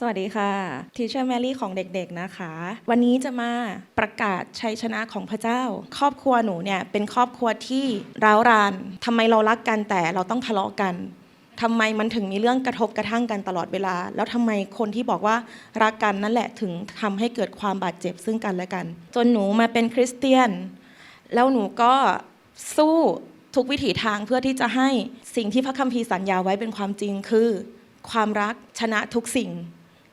สวัสดีค่ะทีเชอร์แมรี่ของเด็กๆนะคะ วันนี้จะมาประกาศชัยชนะของพระเจ้า ครอบครัวหนูเนี่ยเป็นครอบครัวที่ร้าวรานทำไมเรารักกันแต่เราต้องทะเลาะกันทำไมมันถึงมีเรื่องกระทบกระทั่งกันตลอดเวลา แล้วทำไมคนที่บอกว่ารักกันนั่นแหละถึงทำให้เกิดความบาดเจ็บซึ่งกันและกัน จนหนูมาเป็นคริสเตียน แล้วหนูก็สู้ทุกวิถีทางเพื่อที่จะให้สิ่งที่พระคัมภีร์สัญญาไว้เป็นความจริงคือ ความรักชนะทุกสิ่ง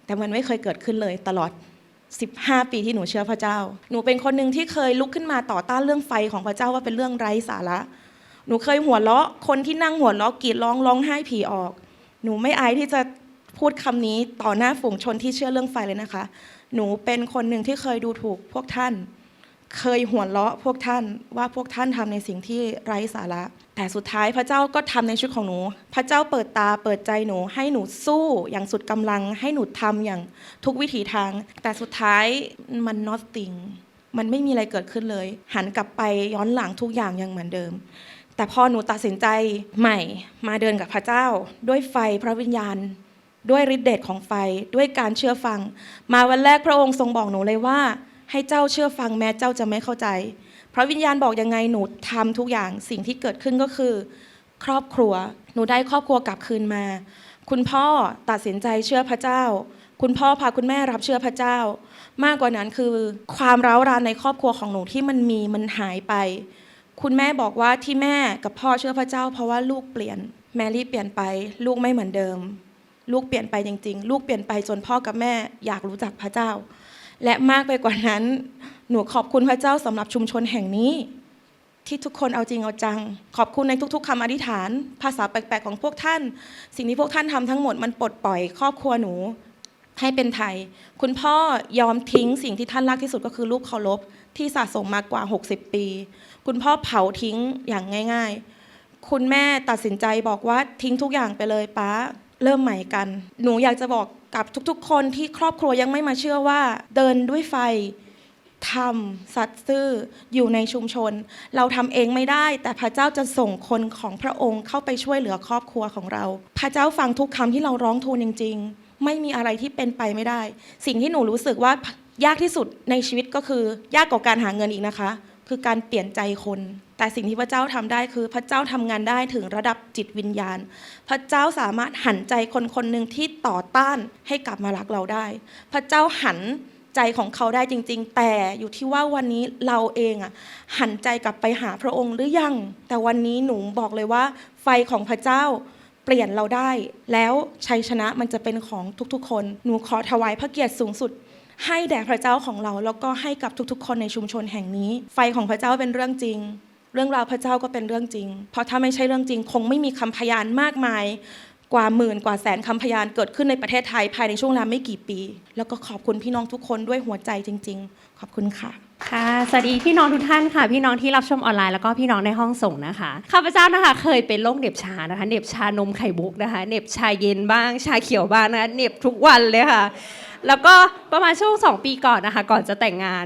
แต่มันไม่เคยเกิดขึ้นเลยตลอด 15 ปีที่หนูเชื่อพระเจ้า หนูเป็นคนหนึ่งที่เคยลุกขึ้นมาต่อต้านเรื่องไฟของพระเจ้าว่าเป็นเรื่องไร้สาระ หนูเคยหัวเราะคนที่นั่งหัวเราะกรีดร้องร้องไห้ผีออก หนูไม่อายที่จะพูดคำนี้ต่อหน้าฝูงชนที่เชื่อเรื่องไฟเลยนะคะ หนูเป็นคนหนึ่งที่เคยดูถูกพวกท่าน เคยหัวเราะพวกท่านว่าพวกท่านทำในสิ่งที่ไร้สาระ แต่สุดท้ายพระเจ้าก็ทำในชีวิตของหนู พระเจ้าเปิดตาเปิดใจหนู ให้หนูสู้อย่างสุดกำลัง ให้หนูทำอย่างทุกวิถีทาง แต่สุดท้ายมัน nothing มันไม่มีอะไรเกิดขึ้นเลย หันกลับไปย้อนหลังทุกอย่างยังเหมือนเดิม แต่พอหนูตัดสินใจใหม่มาเดินกับพระเจ้า ด้วยไฟพระวิญญาณ ด้วยฤทธิ์เดชของไฟด้วยการเชื่อฟัง มาวันแรกพระองค์ทรงบอกหนูเลยว่า ให้เจ้าเชื่อฟังแม้เจ้าจะไม่เข้าใจ พระวิญญาณบอกยังไงหนูทำทุกอย่างสิ่งที่เกิดขึ้นก็คือ ครอบครัว หนูได้ครอบครัวกลับคืนมา คุณพ่อตัดสินใจเชื่อพระเจ้า คุณพ่อพาคุณแม่รับเชื่อพระเจ้า มากกว่านั้นคือความร้าวรานในครอบครัวของหนูที่มันมีมันหายไป คุณแม่บอกว่าที่แม่กับพ่อเชื่อพระเจ้า เพราะว่าลูกเปลี่ยน แมรี่เปลี่ยนไป ลูกไม่เหมือนเดิม ลูกเปลี่ยนไปจริง ๆ ลูกเปลี่ยนไปจนพ่อกับแม่อยากรู้จักพระเจ้า และมากไปกว่านั้น หนูขอบคุณพระเจ้าสำหรับชุมชนแห่งนี้ ที่ทุกคนเอาจริงเอาจัง ขอบคุณในทุก ๆคำอธิษฐาน ภาษาแปลกๆของพวกท่าน สิ่งที่พวกท่านทำทั้งหมดมันปลดปล่อยครอบครัวหนูให้เป็นไทย คุณพ่อยอมทิ้งสิ่งที่ท่านรักที่สุดก็คือลูกเคารพที่สะสมมากกว่า 60 ปี คุณพ่อเผาทิ้งอย่างง่าย ๆ คุณแม่ตัดสินใจบอกว่าทิ้งทุกอย่างไปเลยป้าเริ่มใหม่กัน หนูอยากจะบอก กับทุกๆ คนที่ครอบครัวยังไม่มาเชื่อว่า เดินด้วยไฟทำสัตย์ซื่ออยู่ในชุมชน เราทำเองไม่ได้ แต่พระเจ้าจะส่งคนของพระองค์เข้าไปช่วยเหลือครอบครัวของเรา พระเจ้าฟังทุกคำที่เราร้องทูลจริง ๆ ไม่มีอะไรที่เป็นไปไม่ได้ สิ่งที่หนูรู้สึกว่ายากที่สุดในชีวิตก็คือ ยากกว่าการหาเงินอีกนะคะ คือการเปลี่ยนใจคน แต่สิ่งที่พระเจ้าทำได้คือพระเจ้าทำงานได้ถึงระดับจิตวิญญาณ พระเจ้าสามารถหันใจคนคนหนึ่งที่ต่อต้านให้กลับมารักเราได้ พระเจ้าหันใจของเขาได้จริง ๆ แต่อยู่ที่ว่าวันนี้เราเองอะหันใจกลับไปหาพระองค์หรือยัง แต่วันนี้หนูบอกเลยว่า ไฟของพระเจ้าเปลี่ยนเราได้ แล้วชัยชนะมันจะเป็นของทุกๆ คน หนูขอถวายพระเกียรติสูงสุด ให้แด่พระเจ้าของเรา แล้วก็ให้กับทุกๆ คนในชุมชนแห่งนี้ ไฟของพระเจ้าเป็นเรื่องจริง เรื่องราวพระเจ้าก็เป็นเรื่องจริง เพราะถ้าไม่ใช่เรื่องจริง คงไม่มีคำพยานมากมายกว่าหมื่นกว่าแสนคำพยานเกิดขึ้นในประเทศไทยภายในช่วงเวลาไม่กี่ปี แล้วก็ขอบคุณพี่น้องทุกคนด้วยหัวใจจริง ๆ ขอบคุณค่ะ ค่ะ สวัสดีพี่น้องทุกท่านค่ะ พี่น้องที่รับชมออนไลน์แล้วก็พี่น้องในห้องส่งนะคะ ข้าพเจ้านะคะ เคยเป็นโรคเหน็บชานะคะ เหน็บชานมไข่มุกนะคะ เหน็บชาเย็นบ้าง ชาเขียวบ้างนะคะ เหน็บทุกวันเลยค่ะ แล้วก็ประมาณช่วงสองปีก่อนนะคะ ก่อนจะแต่งงาน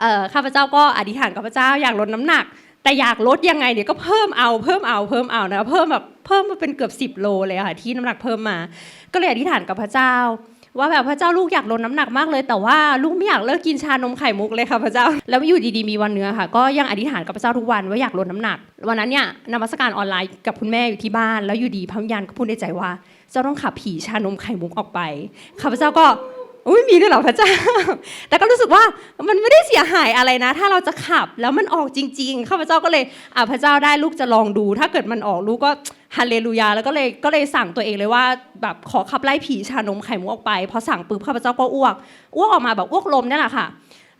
เอ่อข้าพเจ้าก็อธิษฐานกับพระเจ้าอยากลดน้ำหนัก แต่อยากลดยังไงเดี๋ยก็เพิ่มเอาเพิ่มเอาเพิ่มเอานะเพิ่มแบบเพิ่มมาเป็นเกือบ 10 โลเลยค่ะที่น้ำหนักเพิ่มมา ก็เลยอธิษฐานกับพระเจ้า ว่าแบบพระเจ้าลูกอยากลดน้ำหนักมากเลย แต่ว่าลูกไม่อยากเลิกกินชานมไข่มุกเลยค่ะพระเจ้า แล้วอยู่ดีๆมีวันเนื้อค่ะ ก็ยังอธิษฐานกับพระเจ้าทุกวันว่าอยากลดน้ำหนัก วันนั้นเนี่ยนมัสการออนไลน์กับคุณแม่อยู่ที่บ้าน แล้วอยู่ดีพระวิญญาณก็พูดในใจว่า เจ้าต้องขับผีชานมไข่มุกออกไปข้าพเจ้าก็อุ้ยมีด้วยเหรอพระเจ้า แต่ก็รู้สึกว่ามันไม่ได้เสียหายอะไรนะ ถ้าเราจะขับแล้วมันออกจริง ๆ ข้าพเจ้าก็เลยอะพระเจ้าได้ลูกจะลองดู ถ้าเกิดมันออกลูกก็ฮาเลลูยา แล้วก็เลยก็เลยสั่งตัวเองเลยว่าแบบขอขับไล่ผีชานมไข่มุกออกไป พอสั่งปุ๊บข้าพเจ้าก็อ้วก อ้วกออกมาแบบอ้วกลมนี่แหละค่ะ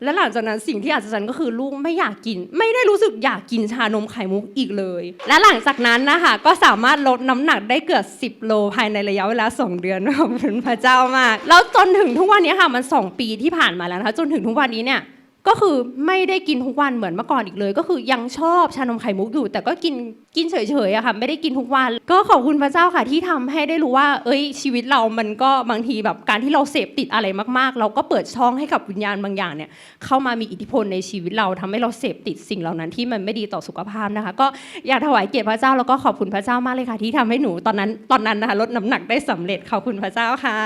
และหลังจากนั้นสิ่งที่อัศจรรย์ก็คือลูกไม่อยากกิน ไม่ได้รู้สึกอยากกินชานมไข่มุกอีกเลย และหลังจากนั้นนะคะก็สามารถลดน้ำหนักได้เกือบ 10 โลภายในระยะเวลา 2 เดือนขอบคุณพระเจ้ามาก แล้วจนถึงทุกวันนี้ค่ะมัน 2 ปีที่ผ่านมาแล้วนะคะจนถึงทุกวันนี้เนี่ย ก็คือไม่ได้กินทุกวันเหมือนเมื่อก่อนอีกเลย ก็คือยังชอบชานมไข่มุกอยู่ แต่ก็กินกินเฉยๆอะค่ะไม่ได้กินทุกวัน ก็ขอบคุณพระเจ้าค่ะที่ทำให้ได้รู้ว่า เอ้ยชีวิตเรามันก็บางทีแบบการที่เราเสพติดอะไรมากๆ เราก็เปิดช่องให้กับวิญญาณบางอย่างเนี่ยเข้ามามีอิทธิพลในชีวิตเราทำให้เราเสพติดสิ่งเหล่านั้นที่มันไม่ดีต่อสุขภาพนะคะ ก็อยากถวายเกียรติพระเจ้าแล้วก็ขอบคุณพระเจ้ามากเลยค่ะ ที่ทำให้หนูตอนนั้นตอนนั้นนะคะลดน้ำหนักได้สำเร็จขอบคุณพระเจ้าค่ะ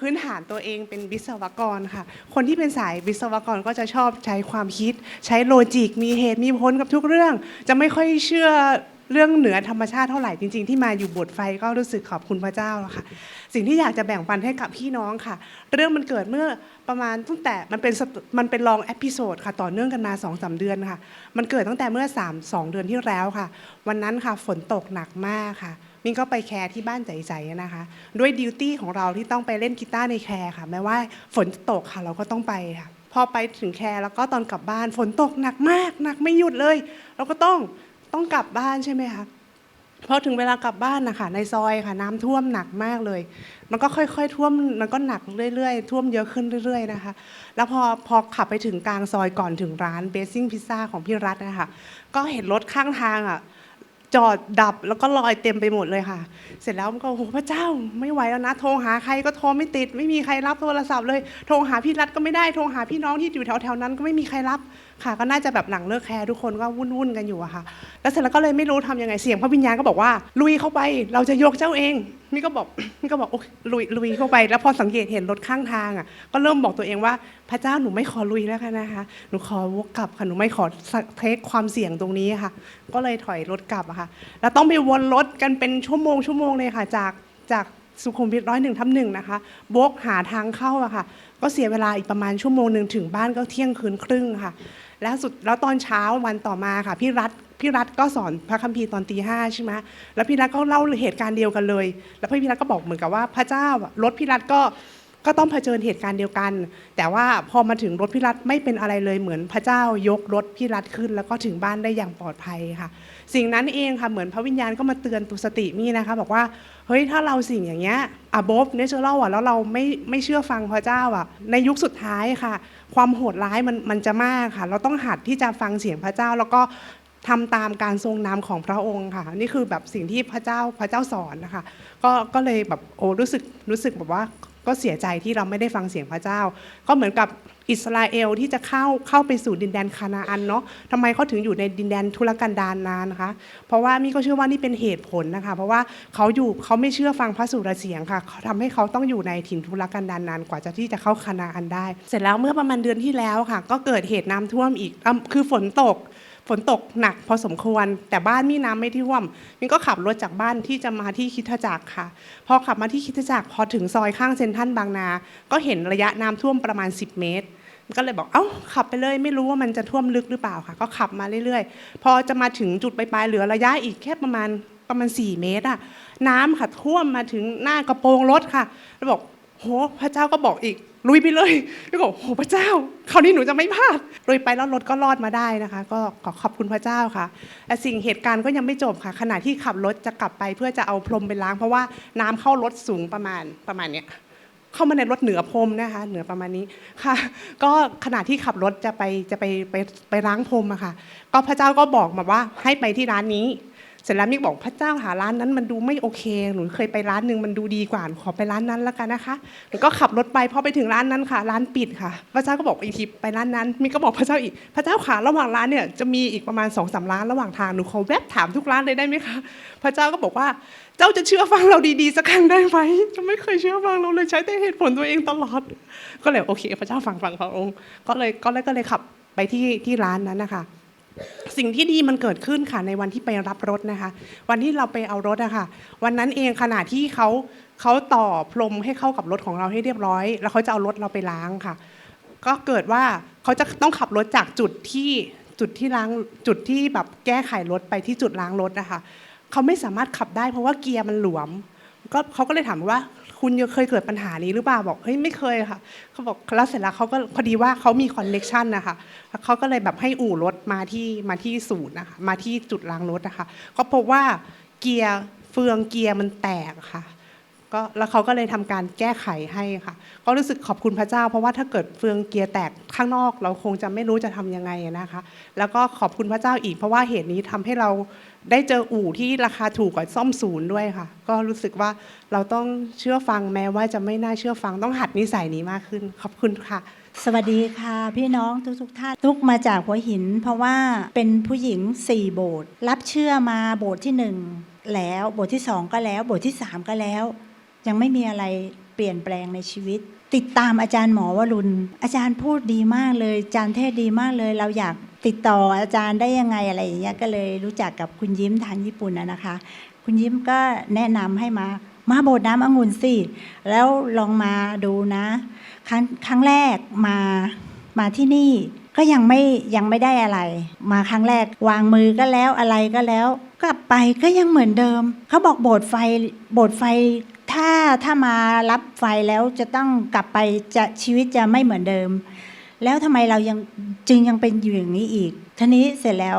พื้นฐานตัวเองเป็นวิศวกรค่ะ คนที่เป็นสายวิศวกรก็จะชอบใช้ความคิด ใช้โลจิก มีเหตุมีผลกับทุกเรื่อง จะไม่ค่อยเชื่อเรื่องเหนือธรรมชาติเท่าไหร่จริง ๆ ที่มาอยู่บทไฟก็รู้สึกขอบคุณพระเจ้าแล้วค่ะ สิ่งที่อยากจะแบ่งปันให้กับพี่น้องค่ะ เรื่องมันเกิดเมื่อประมาณตั้งแต่มันเป็นมันเป็นลองเอพิโซดค่ะต่อเนื่องกันมา2อสเดือนค่ะ มันเกิดตั้งแต่เมื่อ3 2 เดือนที่แล้วค่ะ วันนั้นค่ะฝนตกหนักมากค่ะมินก็ไปแคร์ที่บ้านใจๆนะคะ ด้วยดิวตี้ของเราที่ต้องไปเล่นกีตาร์ในแคร์ค่ะแม้ว่าฝนจะตกค่ะเราก็ต้องไปค่ะ พอไปถึงแคร์แล้วก็ตอนกลับบ้านฝนตกหนักมากหนักไม่หยุดเลย เราก็ต้องต้องกลับบ้านใช่ไหมคะพอถึงเวลากลับบ้านนะคะในซอยค่ะน้ำท่วมหนักมากเลย มันก็ค่อยๆท่วมมันก็หนักเรื่อยๆ ท่วมเยอะขึ้นเรื่อย ๆนะคะ แล้วพอพอขับไปถึงกลางซอยก่อนถึงร้านเบสซิ่งพิซซ่าของพี่รัฐนะคะก็เห็นรถข้างทางอะ จอดดับแล้วก็ลอยเต็มไปหมดเลยค่ะ เสร็จแล้วมันก็โอ้โหพระเจ้าไม่ไหวแล้วนะ โทรหาใครก็โทรไม่ติด ไม่มีใครรับโทรศัพท์เลย โทรหาพี่รัฐก็ไม่ได้ โทรหาพี่น้องที่อยู่แถวๆนั้นก็ไม่มีใครรับ ค่ะ ก็น่าจะแบบหลังเลิกแคร์ทุกคนก็วุ่นๆกันอยู่อะค่ะ แล้วเสร็จแล้วก็เลยไม่รู้ทำยังไงเสียงพระวิญญาณก็บอกว่า ลุยเข้าไปเราจะยกเจ้าเองนี่ก็บอกนี่ก็บอกโอ้ลุยลุยเข้าไป แล้วพอสังเกตเห็นรถข้างทางอะก็เริ่มบอกตัวเองว่าพระเจ้าหนูไม่ขอลุยแล้วค่ะนะคะหนูขอวกกลับค่ะหนูไม่ขอเทคความเสี่ยงตรงนี้ค่ะ ก็เลยถอยรถกลับอะค่ะ แล้วต้องไปวนรถกันเป็นชั่วโมงชั่วโมงเลยค่ะ จากจากสุขุมวิทร้อยหนึ่งทับหนึ่งนะคะโบกหาทางเข้าอะค่ะ ก็เสียเวลาอีกประมาณชั่วโมงหนึ่งถึงบ้านก็เที่ยงคืนครึ่งค่ะ แล้วสุดแล้วตอนเช้าวันต่อมาค่ะพี่รัฐพี่รัฐก็สอนพระคัมภีร์ตอนตีห้าใช่ไหมแล้วพี่รัฐก็เล่าเหตุการณ์เดียวกันเลย แล้วพี่รัฐก็บอกเหมือนกับว่าพระเจ้ารถพี่รัฐก็ก็ต้องเผชิญเหตุการณ์เดียวกัน แต่ว่าพอมาถึงรถพี่รัฐไม่เป็นอะไรเลยเหมือนพระเจ้ายกรถพี่รัฐขึ้น แล้วก็ถึงบ้านได้อย่างปลอดภัยค่ะ สิ่งนั้นเองค่ะเหมือนพระวิญญาณก็มาเตือนตุสติมี่นะคะ บอกว่าเฮ้ยถ้าเราสิ่งอย่างเงี้ยอะบบเนเชอรัลอะแล้วเราไม่ไม่เชื่อฟังพระเจ้าอะในยุคสุดท้ายค่ะ ความโหดร้ายมันมันจะมากค่ะ เราต้องหัดที่จะฟังเสียงพระเจ้าแล้วก็ทำตามการทรงนำของพระองค์ค่ะ นี่คือแบบสิ่งที่พระเจ้าพระเจ้าสอนนะคะ ก็ก็เลยแบบโอ้รู้สึกรู้สึกแบบว่า ก็เสียใจที่เราไม่ได้ฟังเสียงพระเจ้า ก็เหมือนกับอิสราเอลที่จะเข้าเข้าไปสู่ดินแดนคานาอันเนาะทำไมเขาถึงอยู่ในดินแดนทุรกันดารนานนะคะ เพราะว่ามีก็เชื่อว่านี่เป็นเหตุผลนะคะ เพราะว่าเขาอยู่เขาไม่เชื่อฟังพระสุรเสียงค่ะเขาทำให้เขาต้องอยู่ในถิ่นทุรกันดารนานกว่าจะที่จะเข้าคานาอันได้ เสร็จแล้วเมื่อประมาณเดือนที่แล้วค่ะ ก็เกิดเหตุน้ำท่วมอีกอคือฝนตก ฝนตกหนักพอสมควร แต่บ้านมีน้ำไม่ท่วมมินก็ขับรถจากบ้านที่จะมาที่คิทจักรค่ะ พอขับมาที่คิทจักรพอถึงซอยข้างเซ็นทรัลบางนา ก็เห็นระยะน้ำท่วมประมาณ 10 เมตร ก็เลยบอกเอ้าขับไปเลยไม่รู้ว่ามันจะท่วมลึกหรือเปล่าค่ะ ก็ขับมาเรื่อยๆ พอจะมาถึงจุดปลายๆเหลือระยะอีกแค่ประมาณประมาณ 4 เมตรอะน้ำค่ะท่วมมาถึงหน้ากระโปรงรถค่ะแล้วบอก โหพระเจ้าก็บอกอีกลุยไปเลยแล้วบอกโหพระเจ้า คราวนี้หนูจะไม่พลาดลุยไปแล้วรถก็รอดมาได้นะคะ ก็ขอขอบคุณพระเจ้าค่ะแต่สิ่งเหตุการณ์ก็ยังไม่จบค่ะ ขณะที่ขับรถจะกลับไปเพื่อจะเอาพรมไปล้าง เพราะว่าน้ำเข้ารถสูงประมาณประมาณเนี้ยเข้ามาในรถเหนือพรมนะคะ เหนือประมาณนี้ค่ะ ก็ขณะที่ขับรถจะไปจะไปไปไปล้างพรมอะค่ะ ก็พระเจ้าก็บอกมาว่าให้ไปที่ร้านนี้ เสร็จแล้วมิกบอกพระเจ้าหาร้านนั้นมันดูไม่โอเค หนูเคยไปร้านหนึ่งมันดูดีกว่าขอไปร้านนั้นแล้วกันนะคะหนูก็ขับรถไปพอไปถึงร้านนั้นค่ะร้านปิดค่ะ พระเจ้าก็บอกอีกทีไปร้านนั้นมิกก็บอกพระเจ้าอีกพระเจ้าขาระหว่างร้านเนี่ยจะมีอีกประมาณสองสามร้านระหว่างทางหนูขอแวบถามทุกร้านเลยได้ไหมคะพระเจ้าก็บอกว่าเจ้าจะเชื่อฟังเราดีๆสักครั้งได้ไหมจะไม่เคยเชื่อฟังเราเลยใช้แต่เหตุผลตัวเองตลอด ก็เลยโอเค พระเจ้าฟังฟังพระองค์ก็เลยก็เลยก็เลยขับไปที่ที่ร้านนั้นนะคะ สิ่งที่ดีมันเกิดขึ้นค่ะในวันที่ไปรับรถนะคะ วันที่เราไปเอารถอะค่ะ วันนั้นเองขณะที่เขาเขาต่อพรมให้เข้ากับรถของเราให้เรียบร้อย แล้วเขาจะเอารถเราไปล้างค่ะ ก็เกิดว่าเขาจะต้องขับรถจากจุดที่จุดที่ล้างจุดที่แบบแก้ไขรถไปที่จุดล้างรถนะคะเขาไม่สามารถขับได้เพราะว่าเกียร์มันหลวม ก็เขาก็เลยถามว่า คุณเคยเกิดปัญหานี้หรือเปล่าบอกเฮ้ยไม่เคยค่ะเขาบอกแล้วเสร็จแล้วเขาก็พอดีว่าเขามีคอนเน็ชันนะคะเขาก็เลยแบบให้อู่รถมาที่มาที่ศูนย์นะคะมาที่จุดล้างรถนะคะก็พบว่าเกียร์เฟืองเกียร์มันแตกค่ะ ก็แล้วเขาก็เลยทำการแก้ไขให้ค่ะ ก็รู้สึกขอบคุณพระเจ้า เพราะว่าถ้าเกิดเฟืองเกียร์แตกข้างนอกเราคงจะไม่รู้จะทำยังไงนะคะ แล้วก็ขอบคุณพระเจ้าอีก เพราะว่าเหตุนี้ทำให้เราได้เจออู่ที่ราคาถูกกว่าซ่อมศูนย์ด้วยค่ะ ก็รู้สึกว่าเราต้องเชื่อฟังแม้ว่าจะไม่น่าเชื่อฟังต้องหัดนิสัยนี้มากขึ้น ขอบคุณค่ะ สวัสดีค่ะ พี่น้องทุกทุกๆท่านทุกมาจากหัวหิน เพราะว่าเป็นผู้หญิงสี่โบสถ์รับเชื่อมาโบสถ์ที่หนึ่งแล้วโบสถ์ที่สองก็แล้วโบสถ์ที่สามก็แล้ว ยังไม่มีอะไรเปลี่ยนแปลงในชีวิต ติดตามอาจารย์หมอวรุณ อาจารย์พูดดีมากเลย อาจารย์เทศดีมากเลย เราอยากติดต่ออาจารย์ได้ยังไงอะไรอย่างเงี้ยก็เลยรู้จักกับคุณยิ้มทางญี่ปุ่นนะคะ คุณยิ้มก็แนะนำให้มามาโบสถ์น้ำองุ่นสิแล้วลองมาดูนะ ครั้งครั้งแรกมามาที่นี่ก็ยังไม่ยังไม่ได้อะไร มาครั้งแรกวางมือก็แล้วอะไรก็แล้ว กลับไปก็ยังเหมือนเดิม เขาบอกโบสถ์ไฟโบสถ์ไฟ ถ้าถ้ามารับไฟแล้วจะต้องกลับไปจะชีวิตจะไม่เหมือนเดิม แล้วทำไมเรายังจึงยังเป็นอยู่อย่างนี้อีกทีนี้เสร็จแล้ว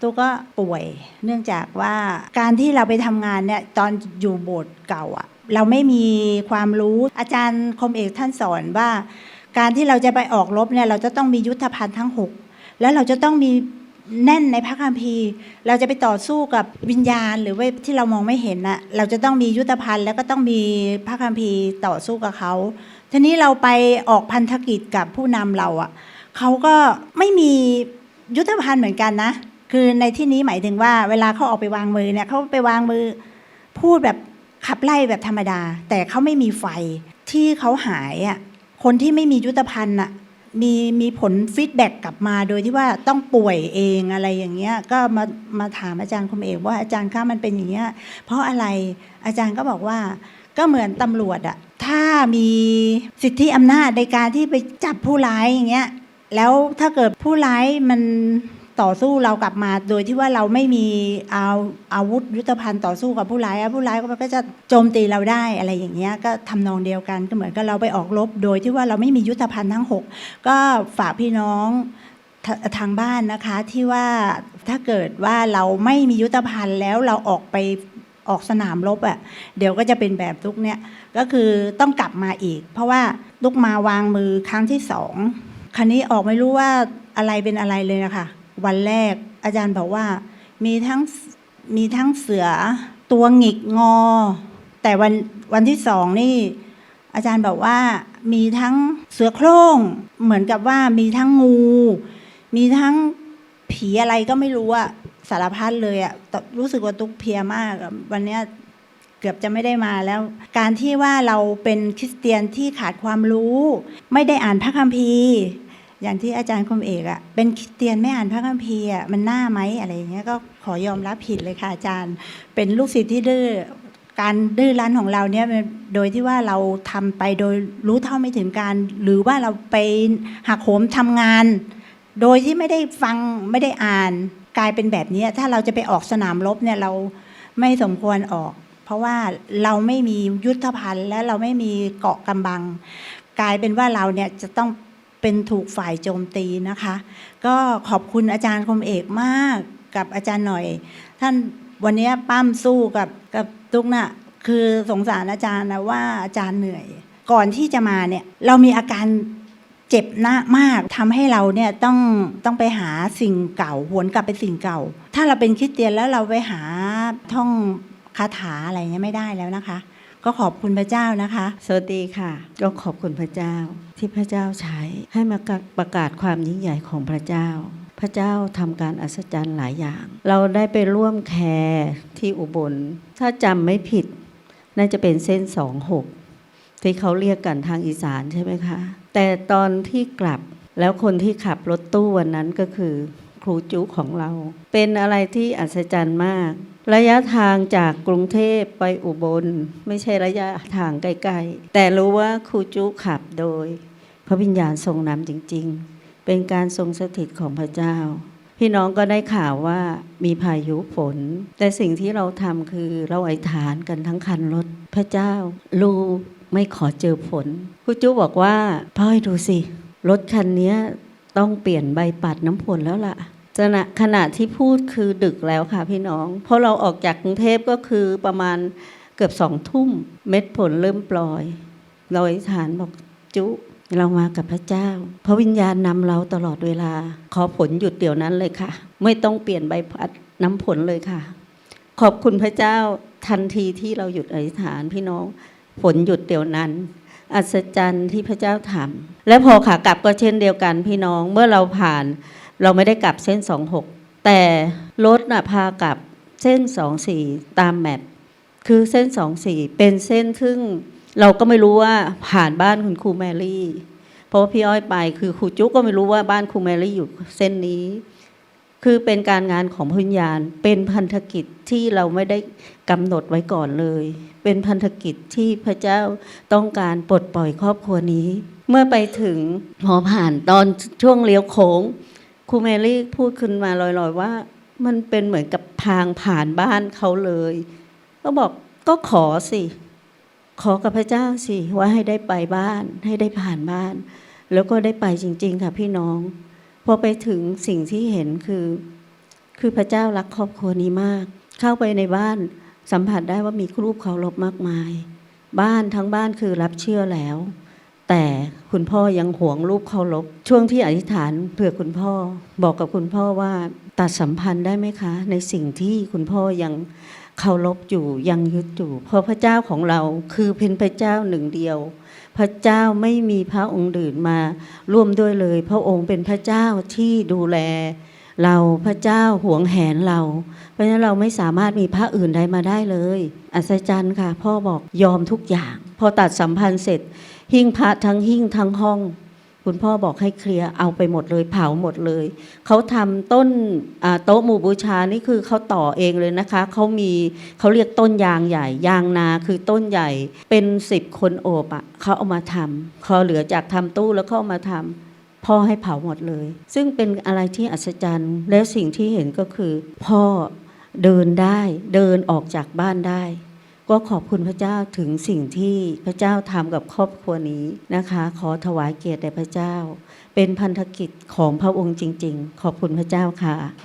ตัวก็ป่วย เนื่องจากว่าการที่เราไปทำงานเนี่ยตอนอยู่โบสถ์เก่าอะเราไม่มีความรู้อาจารย์คมเอกท่านสอนว่า การที่เราจะไปออกรบเนี่ยเราจะต้องมียุทธภัณฑ์ทั้งหกแล้วเราจะต้องมี แน่นในพระคัมภีร์ เราจะไปต่อสู้กับวิญญาณหรือว่าที่เรามองไม่เห็นน่ะเราจะต้องมียุทธภัณฑ์แล้วก็ต้องมีพระคัมภีร์ต่อสู้กับเขาทีนี้เราไปออกพันธกิจกับผู้นำเราอะเขาก็ไม่มียุทธภัณฑ์เหมือนกันนะ คือในที่นี้หมายถึงว่าเวลาเขาออกไปวางมือเนี่ยเขาไปวางมือพูดแบบขับไล่แบบธรรมดา แต่เขาไม่มีไฟที่เขาหายอะคนที่ไม่มียุทธภัณฑ์อะ มีมีผลฟีดแบ็กกลับมาโดยที่ว่าต้องป่วยเองอะไรอย่างเงี้ยก็มามาถามอาจารย์คมเอกว่าอาจารย์คะมันเป็นอย่างเงี้ยเพราะอะไรอาจารย์ก็บอกว่าก็เหมือนตำรวจอะถ้ามีสิทธิอำนาจในการที่ไปจับผู้ร้ายอย่างเงี้ยแล้วถ้าเกิดผู้ร้ายมัน ต่อสู้เรากลับมา โดยที่ว่าเราไม่มีเอาอาวุธยุทธภัณฑ์ต่อสู้กับผู้ร้ายผู้ร้ายก็จะโจมตีเราได้อะไรอย่างเงี้ยก็ทำนองเดียวกันก็เหมือนกับเราไปออกรบ โดยที่ว่าเราไม่มียุทธภัณฑ์ทั้งหกก็ฝากพี่น้องทางบ้านนะคะที่ว่าถ้าเกิดว่าเราไม่มียุทธภัณฑ์แล้วเราออกไปออกสนามรบอะ่ะเดี๋ยวก็จะเป็นแบบทุกเนี่ยก็คือต้องกลับมาอีก เพราะว่าลูกมาวางมือครั้งที่สองครั้นี้ออกไม่รู้ว่าอะไรเป็นอะไรเลยนะคะ วันแรก อาจารย์บอกว่า มีทั้งมีทั้งเสือตัวหงิกงอ แต่วันวันที่สองนี่ อาจารย์บอกว่ามีทั้งเสือโคร่ง เหมือนกับว่ามีทั้งงู มีทั้งผีอะไรก็ไม่รู้อะสารพัดเลยอะรู้สึกว่าตุกเพียมาก วันเนี้ยเกือบจะไม่ได้มาแล้ว การที่ว่าเราเป็นคริสเตียนที่ขาดความรู้ ไม่ได้อ่านพระคัมภีร์ อย่างที่อาจารย์คมเอกอะเป็นเตียนไม่อ่านพระคัมภีร์อะมันน่าไหมอะไรอย่างเงี้ยก็ขอยอมรับผิดเลยค่ะอาจารย์ เป็นลูกศิษย์ที่ดื้อการดื้อรั้นของเราเนี่ยโดยที่ว่าเราทำไปโดยรู้เท่าไม่ถึงการ หรือว่าเราไปหักโหมทำงาน โดยที่ไม่ได้ฟังไม่ได้อ่านกลายเป็นแบบนี้ถ้าเราจะไปออกสนามรบเนี่ยเราไม่สมควรออก เพราะว่าเราไม่มียุทธภัณฑ์และเราไม่มีเกาะกำบัง กลายเป็นว่าเราเนี่ยจะต้อง เป็นถูกฝ่ายโจมตีนะคะ ก็ขอบคุณอาจารย์คมเอกมากกับอาจารย์หน่อย ท่านวันนี้ปั้มสู้กับกับตุ๊กน่ะคือสงสารอาจารย์นะว่าอาจารย์เหนื่อย ก่อนที่จะมาเนี่ยเรามีอาการเจ็บหน้ามากทำให้เราเนี่ยต้องต้องไปหาสิ่งเก่าหวนกลับไปสิ่งเก่า ถ้าเราเป็นคริสเตียนแล้วเราไปหาท่องคาถาอะไรเงี้ยไม่ได้แล้วนะคะ ก็ขอบคุณพระเจ้านะคะ สวัสดีค่ะ ก็ขอบคุณพระเจ้า ที่พระเจ้าใช้ให้มาประกาศความยิ่งใหญ่ของพระเจ้า พระเจ้าทำการอัศจรรย์หลายอย่าง เราได้ไปร่วมแคร์ที่อุบล ถ้าจำไม่ผิด น่าจะเป็นเส้นสองหกที่เขาเรียกกันทางอีสานใช่ไหมคะ แต่ตอนที่กลับแล้วคนที่ขับรถตู้วันนั้นก็คือครูจุของเรา เป็นอะไรที่อัศจรรย์มาก ระยะทางจากกรุงเทพไปอุบล ไม่ใช่ระยะทางใกลๆแต่รู้ว่าครูจุขับโดย ระวิญญาณทรงนำจริง ๆ เป็นการทรงสถิตของพระเจ้า พี่น้องก็ได้ข่าวว่ามีพายุฝน แต่สิ่งที่เราทำคือเราไอฐานกันทั้งคันรถ พระเจ้าลูกไม่ขอเจอฝนครูจุบอกว่าพ่อให้ดูสิ รถคันนี้ต้องเปลี่ยนใบปัดน้ำฝนแล้วล่ะขณะขณะที่พูดคือดึกแล้วค่ะพี่น้อง เพราะเราออกจากกรุงเทพก็คือประมาณเกือบสองทุ่ม เม็ดผลเริ่มปล่อย เราอธิษฐานบอกจุ เรามากับพระเจ้า พระวิญญาณนำเราตลอดเวลา ขอผลหยุดเดี๋ยวนั้นเลยค่ะ ไม่ต้องเปลี่ยนใบพัดน้ำผลเลยค่ะ ขอบคุณพระเจ้าทันทีที่เราหยุดอธิษฐานพี่น้องผลหยุดเดี๋ยวนั้น อัศจรรย์ที่พระเจ้าทำและพอขากลับก็เช่นเดียวกันพี่น้องเมื่อเราผ่าน เราไม่ได้กลับเส้นสองหกแต่รถน่ะพากลับเส้นสองสี่ตามแมพคือเส้นสองสี่เป็นเส้นซึ่ง เราก็ไม่รู้ว่าผ่านบ้านคุณครูแมรี่ เพราะว่าพี่อ้อยไปคือครูจุ๊กก็ไม่รู้ว่าบ้านครูแมรี่อยู่เส้นนี้ คือเป็นการงานของพิญญาณ เป็นพันธกิจที่เราไม่ได้กำหนดไว้ก่อนเลย เป็นพันธกิจที่พระเจ้าต้องการปลดปล่อยครอบครัวนี้ เมื่อไปถึงพอผ่านตอนช่วงเลี้ยวโค้งครูแมรี่พูดขึ้นมาลอยๆว่า มันเป็นเหมือนกับทางผ่านบ้านเขาเลย ก็บอกก็ขอสิ ขอกับพระเจ้าสิว่าให้ได้ไปบ้านให้ได้ผ่านบ้าน แล้วก็ได้ไปจริง ๆ ค่ะพี่น้องพอไปถึงสิ่งที่เห็นคือ คือพระเจ้ารักครอบครัวนี้มาก เข้าไปในบ้านสัมผัสได้ว่ามีรูปเคารพมากมาย บ้านทั้งบ้านคือรับเชื่อแล้ว แต่คุณพ่อยังหวงรูปเคารพช่วงที่อธิษฐานเผื่อคุณพ่อ บอกกับคุณพ่อว่าตัดสัมพันธ์ได้ไหมคะ ในสิ่งที่คุณพ่อยังเคารพอยู่ยังยึดอยู่เพราะพระเจ้าของเราคือเป็นพระเจ้าหนึ่งเดียว พระเจ้าไม่มีพระองค์อื่นมาร่วมด้วยเลย พระองค์เป็นพระเจ้าที่ดูแล เราพระเจ้าห่วงแหนเรา เพราะฉะนั้นเราไม่สามารถมีพระอื่นใดมาได้เลย อัศจรรย์ค่ะ พ่อบอกยอมทุกอย่าง พอตัดสัมพันธ์เสร็จ หิ้งพระทั้งหิ้งทั้งห้อง คุณพ่อบอกให้เคลียร์เอาไปหมดเลยเผาหมดเลย เขาทำต้นโต๊ะหมู่บูชานี่คือเขาต่อเองเลยนะคะเขามีเขาเรียกต้นยางใหญ่ ยางนาคือต้นใหญ่เป็นสิบคนโอบอะเขาเอามาทำเขาเหลือจากทำตู้แล้วเขาเอามาทำพ่อให้เผาหมดเลย ซึ่งเป็นอะไรที่อัศจรรย์ และสิ่งที่เห็นก็คือ พ่อเดินได้เดินออกจากบ้านได้ ก็ขอบคุณพระเจ้าถึงสิ่งที่พระเจ้าทำกับครอบครัวนี้นะคะ ขอถวายเกียรติแด่พระเจ้า เป็นพันธกิจของพระองค์จริง ๆ ขอบคุณพระเจ้าค่ะ